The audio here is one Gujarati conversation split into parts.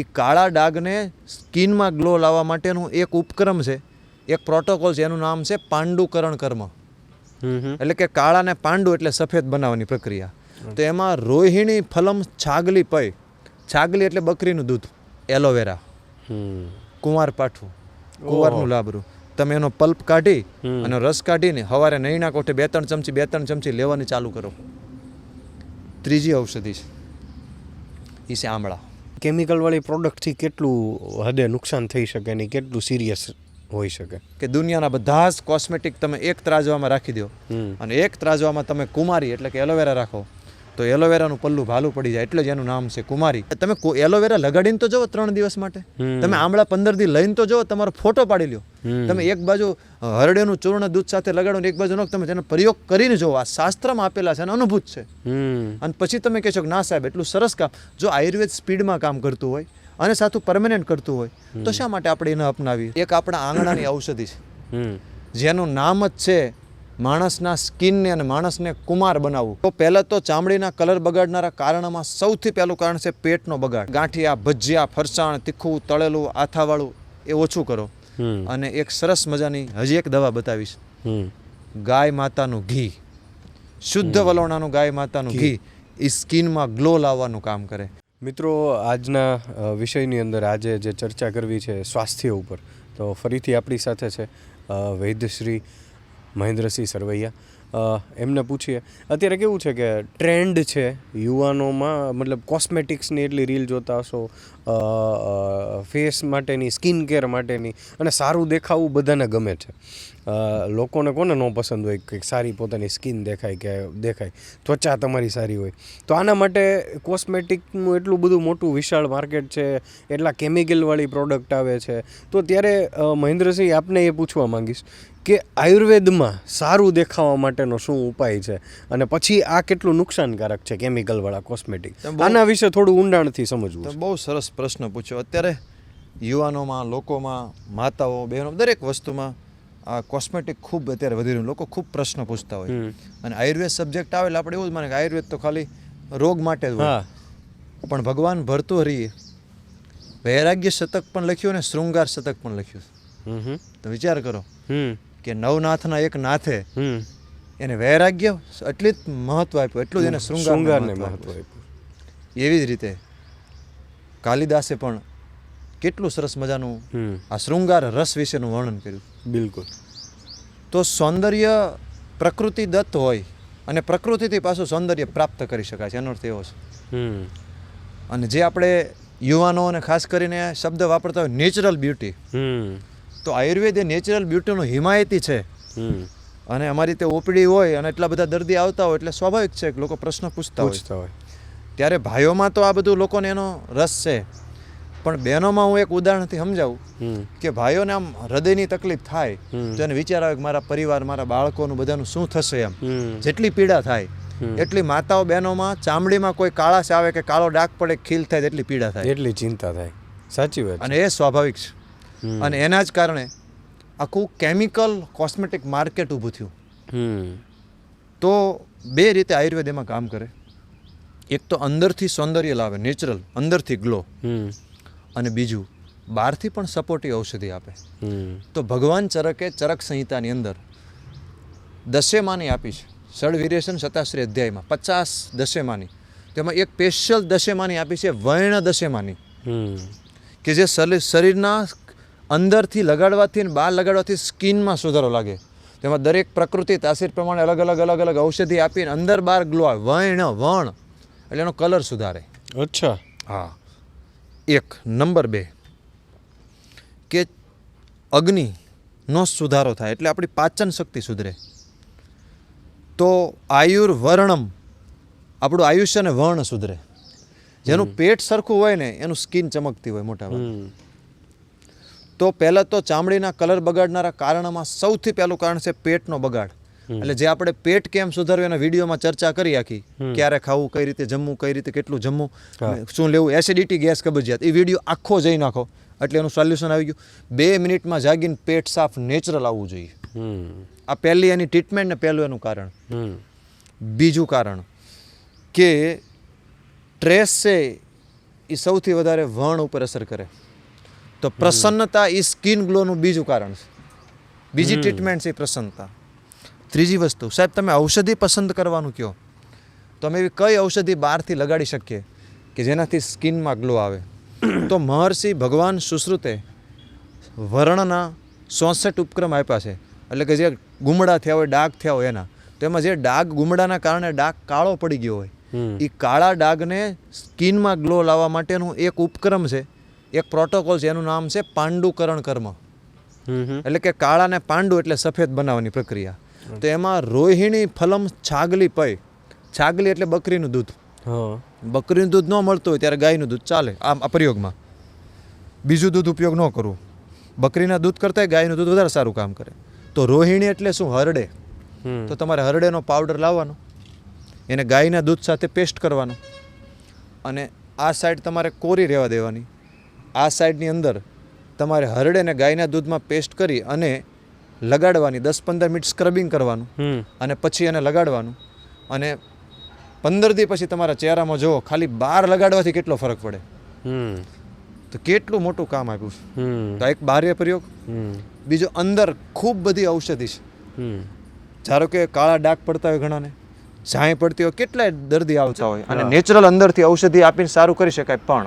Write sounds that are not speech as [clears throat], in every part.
એ કાળા ડાઘને સ્કિનમાં ગ્લો લાવવા માટેનું એક ઉપક્રમ છે. એક પ્રોટોકોલ છે એનું નામ છે પાંડુકરણ કર્મ. એટલે કે કાળાને પાંડુ એટલે સફેદ બનાવવાની પ્રક્રિયા. તો એમાં રોહિણી ફલમ છાગલી પય છાગલી એટલે બકરીનું દૂધ એલોવેરા. કુંવાર પાઠું કુંવારનું લાબરું. તમે એનો પલ્પ કાઢી અને રસ કાઢીને સવારે નહીના કોઠે બે ત્રણ ચમચી બે ત્રણ ચમચી લેવાની ચાલુ કરો. ત્રીજી ઔષધિ છે. એ છે આમળા. કેમિકલવાળી પ્રોડક્ટથી કેટલું હદે નુકસાન થઈ શકે ને કેટલું સિરિયસ હોઈ શકે? કે દુનિયાના બધા જ કોસ્મેટિક તમે એક ત્રાજવામાં રાખી દો. અને એક ત્રાજવામાં તમે કુમારી એટલે કે એલોવેરા રાખો. તો એલોવેરાનું પલ્લું ભાલું પડી જાય એટલે જ એનું નામ છે કુમારી. તમે એલોવેરા લગાડીને તો જુઓ ત્રણ દિવસ માટે. તમે આમળા પંદર દી લઈને તો જુઓ તમારો ફોટો પાડી લ્યો. તમે એક બાજુ હરડેનું ચૂર્ણ દૂધ સાથે લગાડો એક બાજુ નો તમે તેનો પ્રયોગ કરીને જોવો આ શાસ્ત્રમાં આપેલા છે અને અનુભૂત છે. અને પછી તમે કહેશો કે ના સાહેબ એટલું સરસ કામ. જો આયુર્વેદ સ્પીડમાં કામ કરતું હોય અને સાચું પરમેનન્ટ કરતું હોય તો શા માટે આપણે એને અપનાવીએ? એક આપણા આંગણાની ઔષધિ છે. જેનું નામ જ છે માણસના સ્કિનને અને માણસને કુમાર બનાવવું. તો પહેલાં તો ચામડીના કલર બગાડનારા કારણમાં સૌથી પહેલું કારણ છે પેટનો બગાડ. ગાંઠિયા ભજીયા ફરસાણ તીખું તળેલું આથાવાળું એ ઓછું કરો. અને એક સરસ મજાની હજી એક દવા બતાવીશ. ગાય માતાનું ઘી. શુદ્ધ વલોણાનું ગાય માતાનું ઘી. એ સ્કિનમાં ગ્લો લાવવાનું કામ કરે. મિત્રો આજના વિષયની અંદર આજે જે ચર્ચા કરવી છે સ્વાસ્થ્ય ઉપર તો ફરીથી આપણી સાથે છે વૈદ્યશ્રી મહેન્દ્રસિંહ સરવૈયા. એમને પૂછીએ. અત્યારે કેવું છે કે ટ્રેન્ડ છે યુવાનોમાં, મતલબ કોસ્મેટિક્સની એટલી રીલ જોતા હશો ફેસ માટેની સ્કિન કેર માટેની અને સારું દેખાવું બધાને ગમે છે. લોકોને કોને ન પસંદ હોય કંઈક સારી પોતાની સ્કિન દેખાય કે દેખાય ત્વચા તમારી સારી હોય. તો આના માટે કોસ્મેટિકનું એટલું બધું મોટું વિશાળ માર્કેટ છે એટલા કેમિકલવાળી પ્રોડક્ટ આવે છે. તો ત્યારે મહેન્દ્રસિંહ આપને એ પૂછવા માંગીશ કે આયુર્વેદમાં સારું દેખાવા માટેનો શું ઉપાય છે? અને પછી આ કેટલું નુકસાનકારક છે કેમિકલવાળા કોસ્મેટિક? આના વિશે થોડું ઊંડાણથી સમજવું બહુ સરસ પ્રશ્ન પૂછ્યો. અત્યારે યુવાનોમાં લોકોમાં માતાઓ બહેનો દરેક વસ્તુમાં આ કોસ્મેટિક ખૂબ અત્યારે વધી રહ્યું. લોકો ખૂબ પ્રશ્ન પૂછતા હોય. અને આયુર્વેદ સબ્જેક્ટ આવે એટલે આપણે એવું જ માને કે આયુર્વેદ તો ખાલી રોગ માટે જ હોય. પણ ભગવાન ભરતુહરીએ વૈરાગ્ય શતક પણ લખ્યું અને શૃંગાર શતક પણ લખ્યું. તો વિચાર કરો કે નવનાથના એક નાથે હમ. એને વૈરાગ્ય એટલી જ મહત્વ આપ્યું એટલું જ એને શૃંગારને મહત્વ. આપ્યું. એવી જ રીતે કાલિદાસે પણ કેટલું સરસ મજાનું આ શૃંગાર રસ વિશેનું વર્ણન કર્યું. બિલકુલ. તો સૌંદર્ય પ્રકૃતિ દત્ત હોય અને પ્રકૃતિથી પાછું સૌંદર્ય પ્રાપ્ત કરી શકાય છે એનો અર્થ એવો છે. અને જે આપણે યુવાનો અને ખાસ કરીને શબ્દ વાપરતા હોય નેચરલ બ્યુટી તો આયુર્વેદ એ નેચરલ બ્યુટીનો હિમાયતી છે. અને અમારી તે ઓપીડી હોય અને એટલા બધા દર્દી આવતા હોય એટલે સ્વાભાવિક છે કે લોકો પ્રશ્ન પૂછતા પૂછતા હોય. ત્યારે ભાઈઓમાં તો આ બધું લોકોને એનો રસ છે. પણ બહેનોમાં હું એક ઉદાહરણથી સમજાવું કે ભાઈઓને આમ હૃદયની તકલીફ થાય. તો એને વિચાર આવે કે મારા પરિવાર મારા બાળકોનું બધાનું શું થશે એમ. જેટલી પીડા થાય એટલી માતાઓ બહેનોમાં ચામડીમાં કોઈ કાળાશ આવે કે કાળો ડાક પડે ખીલ થાય તેટલી પીડા થાય. એટલી ચિંતા થાય. સાચી વાત અને એ સ્વાભાવિક છે. અને એના જ કારણે આખું કેમિકલ કોસ્મેટિક માર્કેટ ઊભું થયું. તો બે રીતે આયુર્વેદ એમાં કામ કરે. એક તો અંદરથી સૌંદર્ય લાવે નેચરલ અંદરથી ગ્લો હમ. અને બીજું બહારથી પણ સપોર્ટિવ ઔષધિ આપે. તો ભગવાન ચરકે ચરક સંહિતાની અંદર દશેમાની આપી છે. સળ વિરેશન સતાશ્રી અધ્યાયમાં પચાસ દશેમાની તેમાં એક સ્પેશિયલ દશેમાની આપી છે વર્ણ દશેમાની કે જે શરીરના અંદરથી લગાડવાથી અને બહાર લગાડવાથી સ્કિનમાં સુધારો લાગે. તેમાં દરેક પ્રકૃતિ તાસીર પ્રમાણે અલગ અલગ અલગ અલગ ઔષધિ આપીને અંદર બહાર ગ્લો આવે. વર્ણ વર્ણ. એટલે એનો કલર સુધારે. અચ્છા. હા. એક નંબર બે કે અગ્નિનો સુધારો થાય એટલે આપણી પાચન શક્તિ સુધરે. તો આયુર્વર્ણમ આપણું આયુષ્ય અને વર્ણ સુધરે. જેનું પેટ સરખું હોય ને એનું સ્કિન ચમકતી હોય મોટા તો પહેલાં તો ચામડીના કલર બગાડનારા કારણોમાં સૌથી પહેલું કારણ છે પેટનો બગાડ. એટલે જે આપણે પેટ કેમ સુધારવું એના વિડીયોમાં ચર્ચા કરી આખી. ક્યારે ખાવું કઈ રીતે જમવું કઈ રીતે કેટલું જમવું શું લેવું એસિડિટી ગેસ કબજિયાત. એ વીડિયો આખો જઈ નાખો. એટલે એનું સોલ્યુશન આવી ગયું. બે મિનિટમાં જાગીને પેટ સાફ નેચરલ આવવું જોઈએ. આ પહેલી એની ટ્રીટમેન્ટ ને પહેલું એનું કારણ. બીજું કારણ કે ટ્રેસ છે એ સૌથી વધારે વણ ઉપર અસર કરે. તો પ્રસન્નતા એ સ્કિન ગ્લોનું બીજું કારણ છે. બીજી ટ્રીટમેન્ટ છે એ પ્રસન્નતા. ત્રીજી વસ્તુ સાહેબ તમે ઔષધિ પસંદ કરવાનું કહો. તો અમે એવી કઈ ઔષધિ બહારથી લગાડી શકીએ કે જેનાથી સ્કિનમાં ગ્લો આવે? [clears throat] તો મહર્ષિ ભગવાન સુશ્રુતે વર્ણના ચોસઠ ઉપક્રમ આપ્યા છે. એટલે કે જે ગુમડા થયા હોય ડાઘ થયા હોય એના તો એમાં જે ડાઘ ગુમડાના કારણે ડાઘ કાળો પડી ગયો હોય એ કાળા ડાઘને સ્કિનમાં ગ્લો લાવવા માટેનું એક ઉપક્રમ છે એક પ્રોટોકોલ છે એનું નામ છે પાંડુકરણ કર્મ. એટલે કે કાળાને પાંડુ એટલે સફેદ બનાવવાની પ્રક્રિયા. તો એમાં રોહિણી ફલમ છાગલી પય છાગલી એટલે બકરીનું દૂધ. હા. બકરીનું દૂધ ન મળતું હોય ત્યારે ગાયનું દૂધ ચાલે આમ આ પ્રયોગમાં. બીજું દૂધ ઉપયોગ ન કરવું. બકરીના દૂધ કરતાં ગાયનું દૂધ વધારે સારું કામ કરે. તો રોહિણી એટલે શું? હરડે. તો તમારે હરડેનો પાવડર લાવવાનો. એને ગાયના દૂધ સાથે પેસ્ટ કરવાનો. અને આ સાઈડ તમારે કોરી રહેવા દેવાની. આ સાઈડની અંદર તમારે હરડેને ગાયના દૂધમાં પેસ્ટ કરી અને લગાડવાની દસ પંદર મિનિટ સ્ક્રબિંગ કરવાનું અને પછી એને લગાડવાનું. અને પંદર દી પછી તમારા ચહેરામાં જુઓ ખાલી બાર લગાડવાથી કેટલો ફરક પડે? હમ. તો કેટલું મોટું કામ આપ્યું છે. તો એક બાહ્ય પ્રયોગ. બીજો અંદર ખૂબ બધી ઔષધિ છે. ધારો કે કાળા ડાઘ પડતા હોય ઘણાને ઝાંય પડતી હોય કેટલાય દર્દી આવતા હોય? અને નેચરલ અંદરથી ઔષધિ આપીને સારું કરી શકાય પણ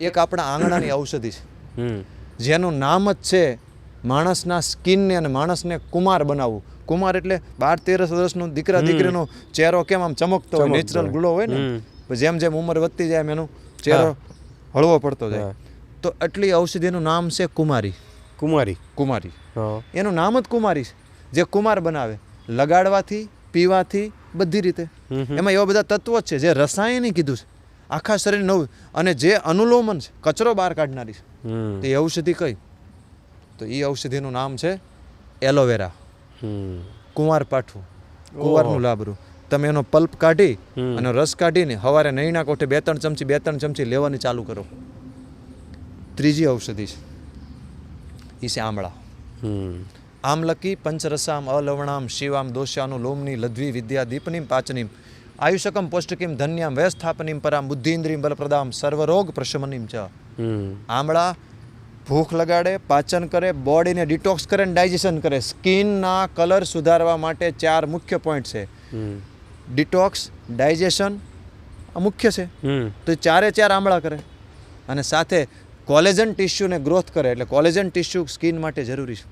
એક આપણા આંગણાની ઔષધિ છે. હમ. જેનું નામ જ છે માણસના સ્કિનને અને માણસને કુમાર બનાવવું. કુમાર એટલે બાર તેર વર્ષનો દીકરા દીકરીનો ચહેરો કેમ આમ ચમકતો હોય નેચરલ ગ્લો હોય ને જેમ જેમ ઉંમર વધતી જાય એનો ચહેરો હળવો પડતો જાય. તો એટલી ઔષધિનું નામ છે કુમારી. કુમારી. કુમારી. એનું નામ જ કુમારી છે જે કુમાર બનાવે. લગાડવાથી પીવાથી બધી રીતે. એમાં એવા બધા તત્વો જ છે જે રસાયણિક કીધું છે. આખા શરીર નવું. અને જે અનુલોમન છે કચરો બહાર કાઢનારી છે. તો ઔષધિ કઈ? તો એ ઔષધિનું નામ છે એલોવેરા કુંવાર પાઠું કુંવારનું લાબરું. તમે એનો પલ્પ કાઢી અને રસ કાઢીને સવારે નહીંના કોઠે બે ત્રણ ચમચી બે ત્રણ ચમચી લેવાની ચાલુ કરો. ત્રીજી ઔષધિ છે. એ છે આમળા. આમલકી પંચરસામ અલવણામ શિવામ દોષ્યાનું લોમની લધ્વી વિદ્યા દીપનીમ પાચનીમ આયુષકમ પૌષ્ટિકીમ ધન્યામ વ્યસ્થાપનીમ પરામ બુદ્ધિન્દ્રિયમ બલપ્રદામ સર્વરોગ પ્રશમનીમ ચ. આમળા ભૂખ લગાડે પાચન કરે બોડીને ડિટોક્સ કરે અને ડાયજેશન કરે. સ્કિનના કલર સુધારવા માટે ચાર મુખ્ય પોઈન્ટ છે. ડિટોક્સ ડાયજેશન આ મુખ્ય છે. તો એ ચારે ચાર આમળા કરે. અને સાથે કોલેજન ટિશ્યુને ગ્રોથ કરે. એટલે કોલેજન ટિશ્યુ સ્કિન માટે જરૂરી છે.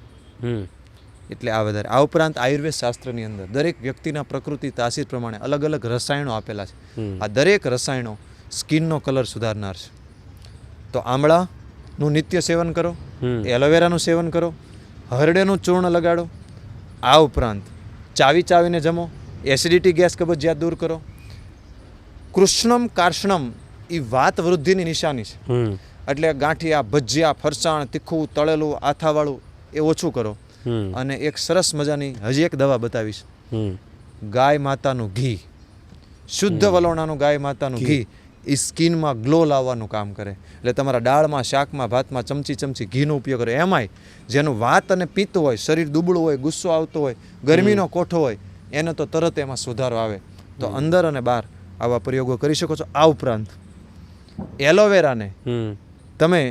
એટલે આ વધારે. આ ઉપરાંત આયુર્વેદ શાસ્ત્રની અંદર દરેક વ્યક્તિના પ્રકૃતિ તાસીર પ્રમાણે અલગ અલગ રસાયણો આપેલા છે. આ દરેક રસાયણો સ્કિનનો કલર સુધારનાર છે. તો આમળાનું નિત્ય સેવન કરો. એલોવેરાનું સેવન કરો હરડેનું ચૂર્ણ લગાડો આ ઉપરાંત ચાવી ચાવીને જમો એસિડિટી ગેસ કબજિયાત દૂર કરો. કૃષ્ણમ કાર્ષણમ એ વાત વૃદ્ધિની નિશાની છે. એટલે ગાંઠિયા ભજીયા ફરસાણ તીખું તળેલું આથાવાળું એ ઓછું કરો. અને એક સરસ મજાની હજી એક દવા બતાવીશ. ગાય માતાનું ઘી. શુદ્ધ વલોણાનું ગાય માતાનું ઘી. એ સ્કિનમાં ગ્લો લાવવાનું કામ કરે. એટલે તમારા દાળમાં શાકમાં ભાતમાં ચમચી ચમચી ઘીનો ઉપયોગ કરે. એમાંય જેનું વાત અને પિત્ત હોય શરીર દુબળું હોય ગુસ્સો આવતો હોય ગરમીનો કોઠો હોય એને તો તરત એમાં સુધારો આવે. તો અંદર અને બહાર આવા પ્રયોગો કરી શકો છો. આ ઉપરાંત એલોવેરાને તમે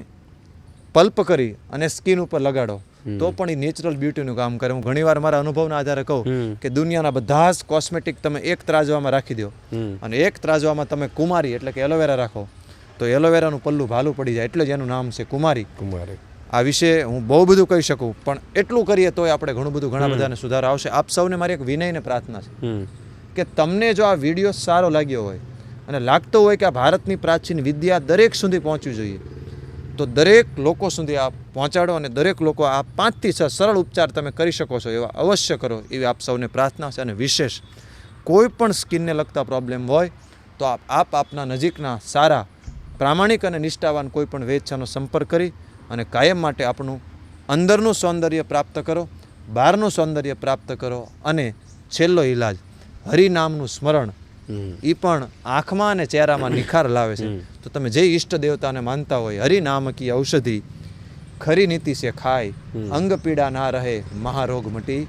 પલ્પ કરી અને સ્કિન ઉપર લગાડો. તો પણ એ નેચરલ બ્યુટીનું કામ કરે. હું ઘણીવાર મારા અનુભવના આધારે કહું કે દુનિયાના બધા જ કોસ્મેટિક તમે એક ત્રાજવામાં રાખી દો. અને એક ત્રાજવામાં તમે કુમારી એટલે કે એલોવેરા રાખો તો એલોવેરાનું પલ્લું ભાલું પડી જાય. એટલે જ એનું નામ છે કુમારી. કુમારી. આ વિશે હું બહુ બધું કહી શકું પણ એટલું કરીએ તોય આપણે ઘણું બધું ઘણા બધાને સુધારો આવશે. આપ સૌને મારી એક વિનયને પ્રાર્થના છે કે તમને જો આ વીડિયો સારો લાગ્યો હોય અને લાગતો હોય કે આ ભારતની પ્રાચીન વિદ્યા દરેક સુધી પહોંચવી જોઈએ તો દરેક લોકો સુધી આ પહોંચાડો અને દરેક લોકો આ પાંચથી છ સરળ ઉપચાર તમે કરી શકો છો એવા અવશ્ય કરો, એવી આપ સૌને પ્રાર્થના છે અને વિશેષ કોઈ પણ સ્કિનને લગતા પ્રોબ્લેમ હોય તો આપ આપ આપના નજીકના સારા, પ્રામાણિક અને નિષ્ઠાવાન કોઈ પણ વેચ્છાનો સંપર્ક કરી અને કાયમ માટે આપણું અંદરનું સૌંદર્ય પ્રાપ્ત કરો, બહારનું સૌંદર્ય પ્રાપ્ત કરો અને છેલ્લો ઈલાજ હરિનામનું સ્મરણ એ પણ આંખમાં અને ચહેરામાં નિખાર લાવે છે. તો તમે જે ઈષ્ટ દેવતાને માનતા હોય હરિનામકી ઔષધિ ખરી નીતિ છે ખાય અંગ પીડા ના રહે મહારોગ મટી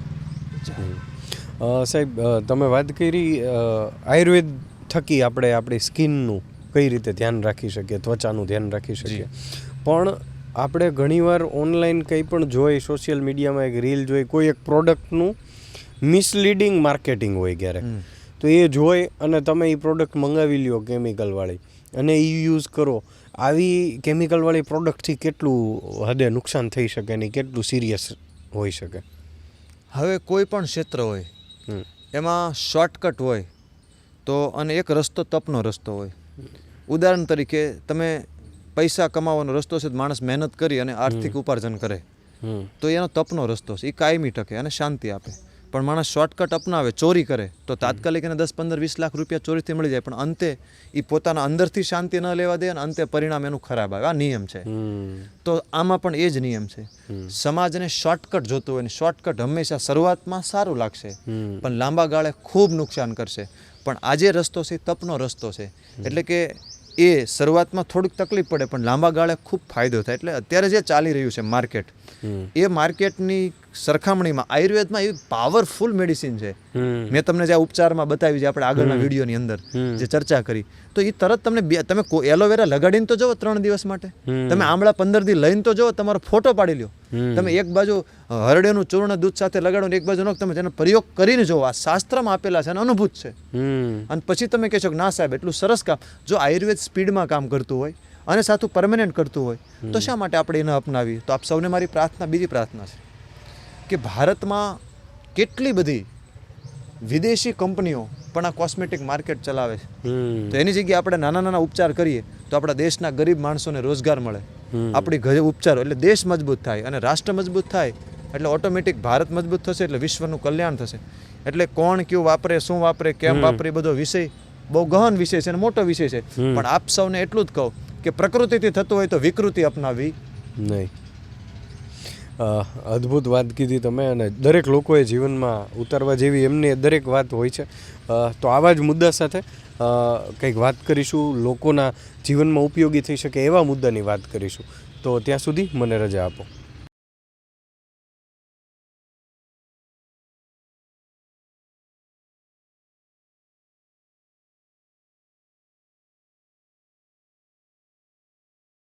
સાહેબ તમે વાત કરી આયુર્વેદ થકી આપણે આપણી સ્કિનનું કઈ રીતે ધ્યાન રાખી શકીએ ત્વચાનું ધ્યાન રાખી શકીએ. પણ આપણે ઘણીવાર ઓનલાઈન કંઈ પણ જોઈ સોશિયલ મીડિયામાં એક રીલ જોઈ કોઈ એક પ્રોડક્ટનું મિસલીડિંગ માર્કેટિંગ હોય ક્યારેક. તો એ જોઈ અને તમે એ પ્રોડક્ટ મંગાવી લ્યો કેમિકલવાળી અને એ યુઝ કરો. આવી કેમિકલવાળી પ્રોડક્ટથી કેટલું હદે નુકસાન થઈ શકે ને કેટલું સિરિયસ હોઈ શકે? હવે કોઈ પણ ક્ષેત્ર હોય. એમાં શોર્ટકટ હોય તો અને એક રસ્તો તપનો રસ્તો હોય. ઉદાહરણ તરીકે તમે પૈસા કમાવાનો રસ્તો છે માણસ મહેનત કરી અને આર્થિક ઉપાર્જન કરે. તો એનો તપનો રસ્તો છે. એ કાયમી ટકે અને શાંતિ આપે. પણ માણસ શોર્ટકટ અપનાવે ચોરી કરે તો તાત્કાલિક એને દસ પંદર વીસ લાખ રૂપિયા ચોરીથી મળી જાય. પણ અંતે એ પોતાના અંદરથી શાંતિ ન લેવા દે અને અંતે પરિણામ એનું ખરાબ આવે. આ નિયમ છે. તો આમાં પણ એ જ નિયમ છે. સમાજને શોર્ટકટ જોતું હોય ને શોર્ટકટ હંમેશા શરૂઆતમાં સારું લાગશે પણ લાંબા ગાળે ખૂબ નુકસાન કરશે. પણ આજે રસ્તો છે એ તપનો રસ્તો છે. એટલે કે એ શરૂઆતમાં થોડીક તકલીફ પડે પણ લાંબા ગાળે ખૂબ ફાયદો થાય એટલે અત્યારે જે ચાલી રહ્યું છે માર્કેટ. એ માર્કેટની સરખામણીમાં આયુર્વેદમાં એવી પાવરફુલ મેડિસિન છે મેં તમને જે ઉપચારમાં બતાવી છે આપણે આગળના વિડીયોની અંદર જે ચર્ચા કરી તો એ તરત તમને બે- તમે એલોવેરા લગાડીને તો જુઓ ત્રણ દિવસ માટે. તમે આમળા પંદર દી લઈને તો જુઓ તમારો ફોટો પાડી લ્યો. તમે એક બાજુ હરડેનું ચૂર્ણ દૂધ સાથે લગાડો ને એક બાજુ નો તમે તેનો પ્રયોગ કરીને જુઓ આ શાસ્ત્રમાં આપેલા છે અને અનુભૂત છે. અને પછી તમે કહેશો કે ના સાહેબ એટલું સરસ કામ. જો આયુર્વેદ સ્પીડમાં કામ કરતું હોય અને સાથું પરમેનન્ટ કરતું હોય તો શા માટે આપણે એને અપનાવી તો આપ સૌને મારી પ્રાર્થના બીજી પ્રાર્થના છે કે ભારતમાં કેટલી બધી વિદેશી કંપનીઓ પણ આ કોસ્મેટિક માર્કેટ ચલાવે છે. તો એની જગ્યાએ આપણે નાના નાના ઉપચાર કરીએ તો આપણા દેશના ગરીબ માણસોને રોજગાર મળે. આપણી ઘરે ઉપચારો એટલે દેશ મજબૂત થાય અને રાષ્ટ્ર મજબૂત થાય એટલે ઓટોમેટિક ભારત મજબૂત થશે એટલે વિશ્વનું કલ્યાણ થશે. એટલે કોણ કયું વાપરે શું વાપરે કેમ વાપરે બધો વિષય બહુ ગહન વિષય છે અને મોટો વિષય છે. પણ આપ સૌને એટલું જ કહું કે પ્રકૃતિથી થતું હોય તો વિકૃતિ અપનાવી નહીં. અદ્ભુત વાત કીધી તમે અને દરેક લોકોએ જીવનમાં ઉતારવા જેવી એમની દરેક વાત હોય છે. તો આવા જ મુદ્દા સાથે કંઈક વાત કરીશું, લોકોના જીવનમાં ઉપયોગી થઈ શકે એવા મુદ્દાની વાત કરીશું. તો ત્યાં સુધી મને રજા આપો.